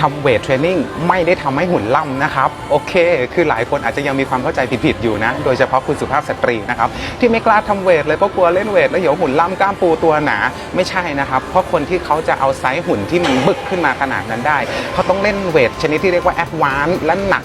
ทำเวทเทรนนิ่งไม่ได้ทำให้หุ่นล่ำนะครับ โอเค คือหลายคนอาจจะยังมีความเข้าใจผิดๆอยู่นะ โดยเฉพาะคุณสุภาพสตรีนะครับ ที่ไม่กล้าทำเวทเลยเพราะกลัวเล่นเวทแล้วเดี๋ยวหุ่นล่ำกล้ามปูตัวหนา ไม่ใช่นะครับ เพราะคนที่เขาจะเอาไซส์หุ่นที่มันบึกขึ้นมาขนาดนั้นได้ เขาต้องเล่นเวทชนิดที่เรียกว่าแอดวานซ์และหนัก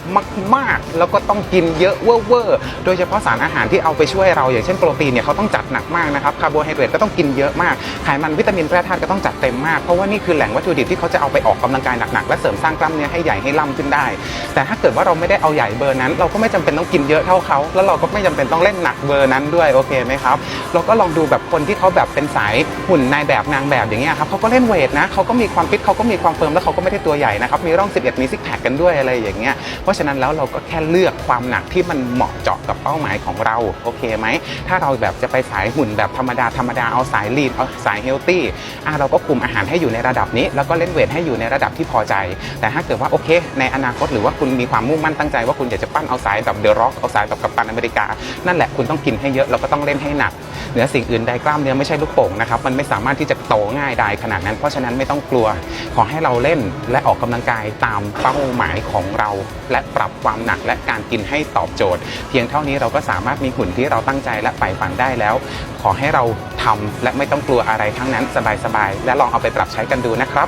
มากๆ แล้วก็ต้องกินเยอะเวอร์ๆโดยเฉพาะสารอาหารที่เอาไปช่วยเราอย่างเช่นโปรตีนเนี่ยเขาต้องจัดหนักมากนะครับคาร์โบไฮเดรตก็ต้องกินเยอะมากไขมันวิตามินแร่ธาตุก็ต้องจัดเต็มมากเพราะว่านี่คือแหล่งวัตถุดิบที่เขาจะเอาไปออกกำลังกายหนักๆและเสริมสร้างกล้ามเนื้อให้ใหญ่ให้ล่ำขึ้นได้ แต่ถ้าเกิดว่าเราไม่ได้เอาใหญ่เบอร์นั้น เราก็ไม่จำเป็นต้องกินเยอะเท่าเขา แล้วเราก็ไม่จำเป็นต้องเล่นหนักเบอร์นั้นด้วยโอเคไหมครับเราก็ลองดูแบบคนที่เขาแบบเป็นสายหุ่นนายแบบนางแบบอย่างเงี้ยครับเขาก็เล่นเวทนะเขาก็มีความฟิตเขาก็มีความเฟิร์มแล้วเขาก็ไม่ได้ตัวใหญ่นะครับมีร่อง 11 มีซิกแพคกันด้วยอะไรอย่างเงี้ยเพราะฉะนั้นแล้วเราก็แค่เลือกความหนักที่มันเหมาะเจาะกับเป้าหมายของเราโอเคไหมถ้าเราแบบจะไปสายหุ่นแบบธรรมดาธรรมดาเอาสายลีดเอาสายเฮลตี้อะเราก็คุมอาหารให้อยู่ในระดับนี้ แล้วก็เล่นเวทให้อยู่ในระดับที่พอใจแต่ถ้าเกิดว่าโอเค ในอนาคตหรือว่าคุณมีความมุ่งมั่นตั้งใจว่าคุณอยากจะปั้นเอาสายแบบเดอะร็อกเอาสายแบบกับปันอเมริกา นั่นแหละคุณต้องกินให้เยอะแล้วก็ต้องเล่นให้หนักเหนือสิ่งอื่นใดกล้ามเนื้อไม่ใช่ลูกโป่งนะครับมันไม่สามารถที่จะโตง่ายได้ขนาดนั้นเพราะฉะนั้นไม่ต้องกลัว ขอให้เราเล่นและออกกำลังกายตามเป้าหมายของเรา และปรับความหนักและการกินให้ตอบโจทย์ เพียงเท่านี้เราก็สามารถมีหุ่นที่เราตั้งใจและใฝ่ฝันได้แล้ว ขอให้เราทำและไม่ต้องกลัวอะไรทั้งนั้นสบายๆและลองเอาไปปรับใช้กันดูนะครับ